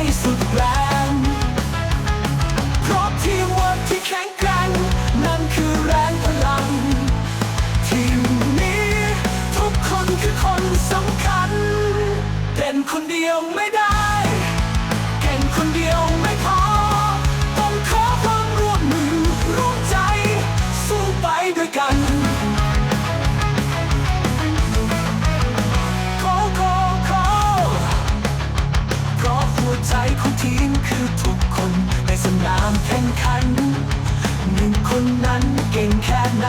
ให้สุดแรงเพราะทีมเวิร์ที่แข็งแกร่งนั่นคือแรงพลัง ทีมนี้ ทุกคนคือคนสำคัญ เด่นคนเดียวไม่ได้ เก่งคนเดียว ก่งแค่ไหน